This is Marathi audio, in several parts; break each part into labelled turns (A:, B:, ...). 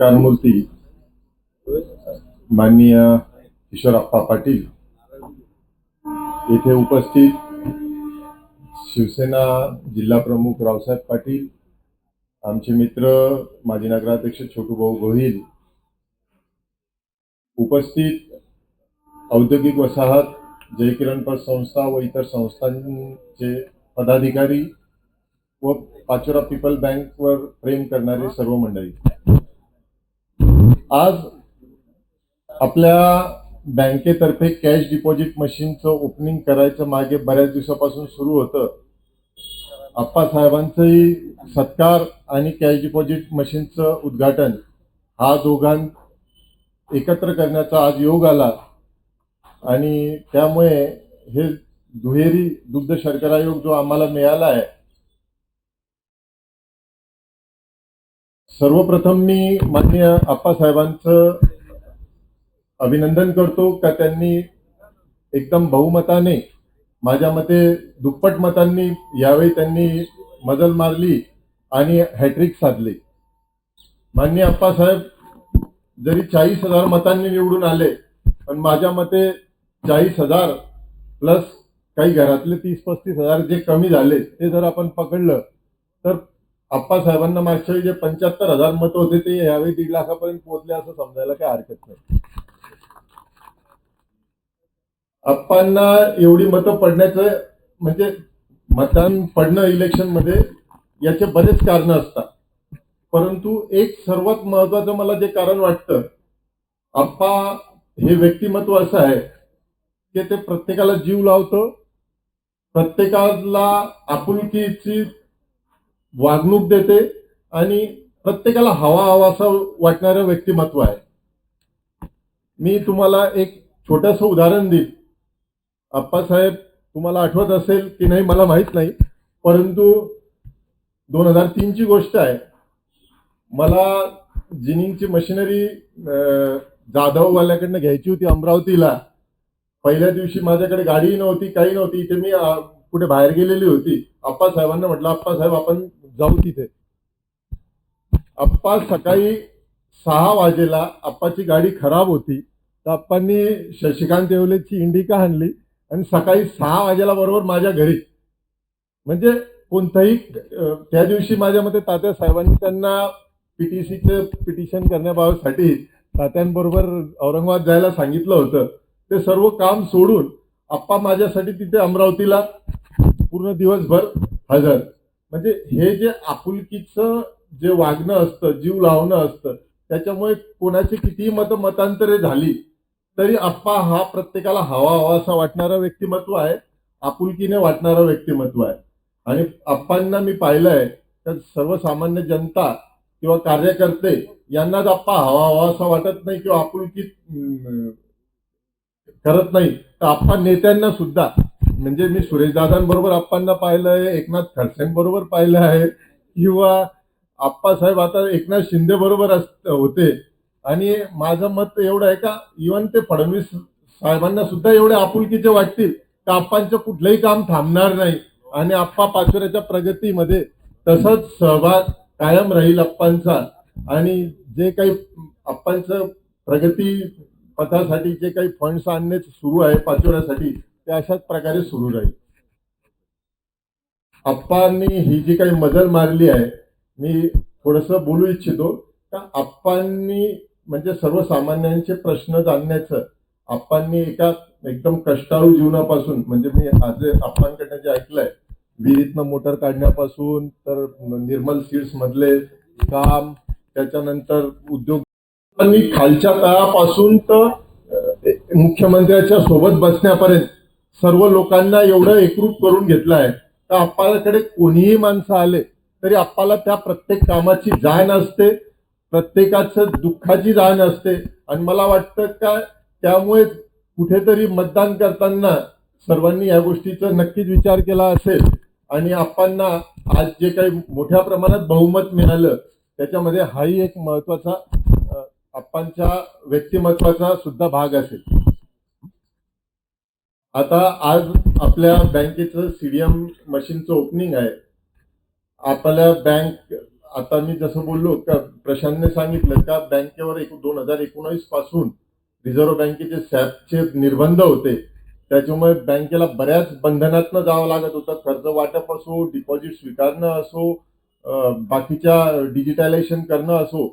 A: कारमूर्ती माननीय किशोरप्पा पाटील येथे उपस्थित शिवसेना जिल्हा प्रमुख रावसाहेब पाटील आमचे मित्र माजी नगराध्यक्ष छोटूभाऊ गोहिल उपस्थित औद्योगिक वसाहत जयकिरणपर संस्था व इतर संस्थांचे पदाधिकारी व पाचोरा पीपल बँकवर प्रेम करणारे सर्व मंडळी आज आपल्या बँकेतर्फे कॅश डिपॉझिट मशीनचं ओपनिंग करायचं मागे बऱ्याच दिवसापासून सुरू होतं. आप्पासाहेबांचंही सत्कार आणि कॅश डिपॉझिट मशीनचं उद्घाटन हा दोघां एकत्र करण्याचा आज योग आला. आणि त्यामुळे हे दुहेरी दुग्ध शर्करा योग जो आम्हाला मिळाला आहे सर्वप्रथम मी माननीय आप्पासाहेबांचं अभिनंदन करतो का त्यांनी एकदम बहुमताने माझ्या मते दुप्पट मतांनी यावेळी त्यांनी मजल मारली आणि हॅट्रिक साधली. माननीय आप्पासाहेब जरी चाळीस हजार मतांनी निवडून आले पण माझ्या मते चाळीस हजार प्लस काही घरातले तीस पस्तीस हजार जे कमी झाले ते जर आपण पकडलं तर आप्पासाहेबांना मागच्या वेळी जे पंच्याहत्तर हजार मत होते ते यावेळी दीड लाखापर्यंत पोहोचले असं समजायला काही हरकत नाही. आप्पांना एवढी मतं पडण्याचं म्हणजे मतदान पडणं इलेक्शनमध्ये याचे बरेच कारण असतात. परंतु एक सर्वात महत्वाचं मला जे कारण वाटतं आप्पा हे व्यक्तिमत्व असं आहे की ते प्रत्येकाला जीव लावतं प्रत्येकाला आपुलकीची वागणूक देते आणि प्रत्येकाला हवा हवा वाटणारं व्यक्तिमत्व आहे. मी तुम्हाला एक छोटंसं उदाहरण देईल आप्पासाहेब तुम्हाला आठवत असेल की नाही मला माहीत नाही परंतु दोन हजार तीनची गोष्ट आहे. मला जिनिंगची मशिनरी जाधववाल्याकडनं घ्यायची होती अमरावतीला. पहिल्या दिवशी माझ्याकडे गाडीही नव्हती काही नव्हती. इथे मी कुठे बाहेर गेलेली होती. आप्पासाहेबांना म्हटलं आप्पासाहेब आपण जाऊ तिथे. आप्पा सकाळी सहा वाजेला आप्पाची गाडी खराब होती. तर आप्पांनी शशिकांत येवलेची इंडिका आणली आणि सकाळी सहा वाजेला बरोबर माझ्या घरी. म्हणजे कोणताही त्या दिवशी माझ्या मते तात्या साहेबांनी त्यांना पीटीसीचं पिटिशन करण्याबाबतसाठी तात्यांबरोबर औरंगाबाद जायला सांगितलं होतं. ते सर्व काम सोडून आप्पा माझ्यासाठी तिथे अमरावतीला पूर्ण दिवसभर हजर. म्हणजे हे जे आपुलकीचं जे वागणं असतं जीव लावणं असतं त्याच्यामुळे कोणाची कितीही मत मतांतरे झाली तरी आप्पा हा प्रत्येकाला हवा हवा असा वाटणारा व्यक्तिमत्व आहे आपुलकीने वाटणारा व्यक्तिमत्व आहे. आणि आप्पांना मी पाहिलंय तर सर्वसामान्य जनता किंवा कार्यकर्ते यांनाच आप्पा हवा हवा असा वाटत नाही किंवा आपुलकी करत नाही. तर आप्पा नेत्यांना सुद्धा म्हणजे मी सुरेशदादांबरोबर आप्पांना पाहिलंय एकनाथ खडसेंबरोबर पाहिलं आहे किंवा आप्पासाहेब आता एकनाथ शिंदे बरोबर होते. आणि माझं मत एवढं आहे का इवन ते फडणवीस साहेबांना सुद्धा एवढे आपुलकीचे वाटतील तर आप्पांचं कुठलंही काम थांबणार नाही आणि आप्पा पाचोऱ्याच्या प्रगतीमध्ये तसंच सहभाग कायम राहील आप्पांचा. आणि जे काही आप्पांचं प्रगती पथासाठी जे काही फंड्स आणणे सुरू आहे पाचोऱ्यासाठी ते अशाच प्रकारे सुरू राहील. आप्पांनी ही जी काही मजल मारली आहे मी थोडस बोलू इच्छितो का आप्पांनी म्हणजे सर्वसामान्यांचे प्रश्न जाणण्याचं आप्पांनी एका एकदम कष्टाळू जीवनापासून म्हणजे मी आज आप्पांकडनं जे ऐकलंय विहिरीतनं मोटर काढण्यापासून तर निर्मल सीड्स मधले काम त्याच्यानंतर उद्योग आणि खालच्या तळापासून तर मुख्यमंत्र्याच्या सोबत बसण्यापर्यंत सर्व लोकांना एवढं एकरूप करून घेतलं आहे तर आपल्याकडे कोणीही माणसं आले तरी आपल्याला त्या प्रत्येक कामाची जाण असते प्रत्येकाचं दुःखाची जाण असते. आणि मला वाटतं का त्यामुळे कुठेतरी मतदान करताना सर्वांनी या गोष्टीचा नक्कीच विचार केला असेल. आणि आप्पांना आज जे काही मोठ्या प्रमाणात बहुमत मिळालं त्याच्यामध्ये हाही एक महत्त्वाचा अ, आप्पांच्या व्यक्तिमत्वाचा सुद्धा भाग असेल. आता आज आपल्या बँकेचं सीडीएम मशीनचं ओपनिंग आहे. आपल्या बँक आता मी जसं बोललो का प्रशांतने सांगितलं का बँकेवर एक दोन हजार एकोणावीसपासून रिझर्व्ह बँकेचे सॅपचे निर्बंध होते. त्याच्यामुळे बँकेला बऱ्याच बंधनातनं जावं लागत होतं. कर्ज वाटप असो डिपॉझिट स्वीकारणं असो बाकीच्या डिजिटलायझेशन करणं असो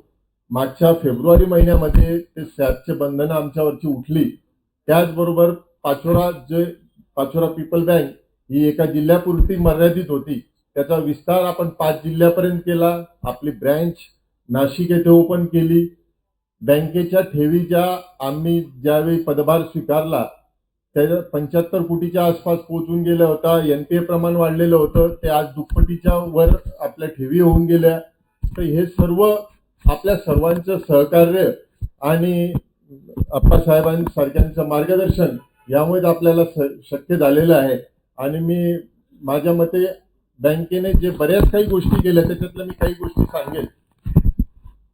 A: मागच्या फेब्रुवारी महिन्यामध्ये ते सॅपचे बंधनं आमच्यावरची उठली. त्याचबरोबर पाचोरा जे पाचोरा पीपल बँक ही एका जिल्ह्यापुरती मर्यादित होती. त्याचा विस्तार आपण पाच जिल्ह्यापर्यंत केला. आपली ब्रँच नाशिक येथे ओपन केली. बँकेच्या ठेवीच्या आम्ही ज्यावेळी पदभार स्वीकारला त्या पंच्याहत्तर कोटीच्या आसपास पोहोचून गेला होता. एन टी ए प्रमाण वाढलेलं होतं. ते आज दुप्पटीच्या वर आपल्या ठेवी होऊन गेल्या. तर हे सर्व आपल्या सर्वांचं सहकार्य आणि अप्पासाहेबांसारख्यांचं मार्गदर्शन यामुळेच आपल्याला स- शक्य झालेलं आहे. आणि मी माझ्या मते बँकेने जे बऱ्याच काही गोष्टी केल्या त्याच्यातल्या मी काही गोष्टी सांगेन.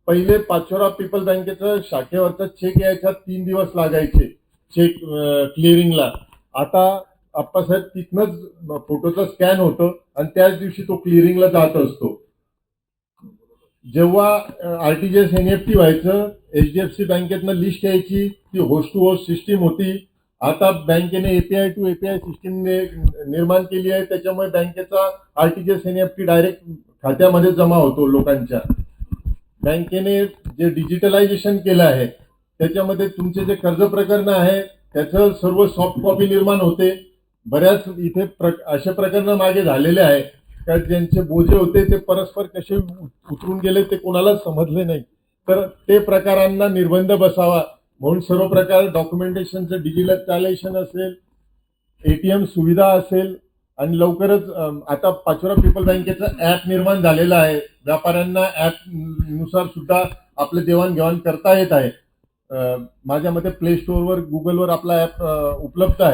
A: पहिले पाचोरा पीपल बँकेचं शाखेवरचा चेक यायचा तीन दिवस लागायचे चेक क्लिअरिंगला आता आप्पासाहेब तिथनंच फोटोचा स्कॅन होतो आणि त्याच दिवशी तो क्लिअरिंगला जात असतो. जेव्हा आरटीजीएस टी व्हायचं एच डी एफ सी बँकेतनं लिस्ट यायची ती होस्ट टू होस्ट सिस्टीम होती. आता बँकेने एपीआय टू एपीआय सिस्टीम निर्माण केली आहे. त्याच्यामुळे बँकेचा आरटीजीएस टी डायरेक्ट खात्यामध्ये जमा होतो लोकांच्या. बँकेने जे डिजिटलायझेशन केलं आहे त्याच्यामध्ये तुमचे जे कर्ज प्रकरण आहे त्याचं सर्व सॉफ्ट कॉपी निर्माण होते. बऱ्याच इथे प्र असे प्रकरण मागे झालेले आहे. का ज्यांचे बोजे होते ते परस्पर कसे उतरून गेले ते कोणालाच समजले नाही. तर ते प्रकारांना निर्बंध बसावा. म्हणून सर्व प्रकार डॉक्युमेंटेशनचं डिजिटलायझेशन असेल एटीएम सुविधा असेल आणि लवकरच आता पाचोरा पीपल बँकेचं ऍप निर्माण झालेलं आहे. व्यापाऱ्यांना ऍपनुसार सुद्धा आपलं देवाणघेवाण करता येत आहे. माझ्या मते प्ले स्टोअरवर गुगलवर आपला ऍप उपलब्ध आहे.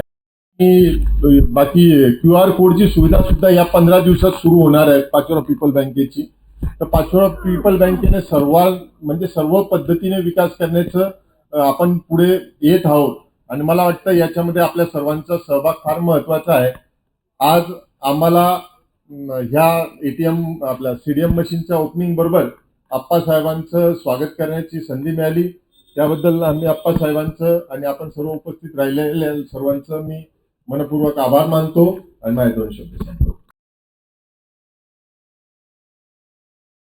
A: आणि बाकी क्यू आर कोडची सुविधा सुद्धा या पंधरा दिवसात सुरू होणार आहे पाचोरा पीपल बँकेची. तर पाचोरा पीपल बँकेने सर्व म्हणजे सर्व पद्धतीने विकास करण्याचं आपण पुढे येत आहोत. आणि मला वाटतं याच्यामध्ये आपल्या सर्वांचा सहभाग फार महत्त्वाचा आहे. आज आम्हाला ह्या एटीएम आपल्या सीडीएम मशीनच्या ओपनिंग बरोबर आप्पासाहेबांचं स्वागत करण्याची संधी मिळाली. त्याबद्दल आम्ही आप्पासाहेबांचं आणि आपण सर्व उपस्थित राहिलेल्या सर्वांचं मी मनपूर्वक आभार मानतो. आणि माझे दोन शब्द सांगतो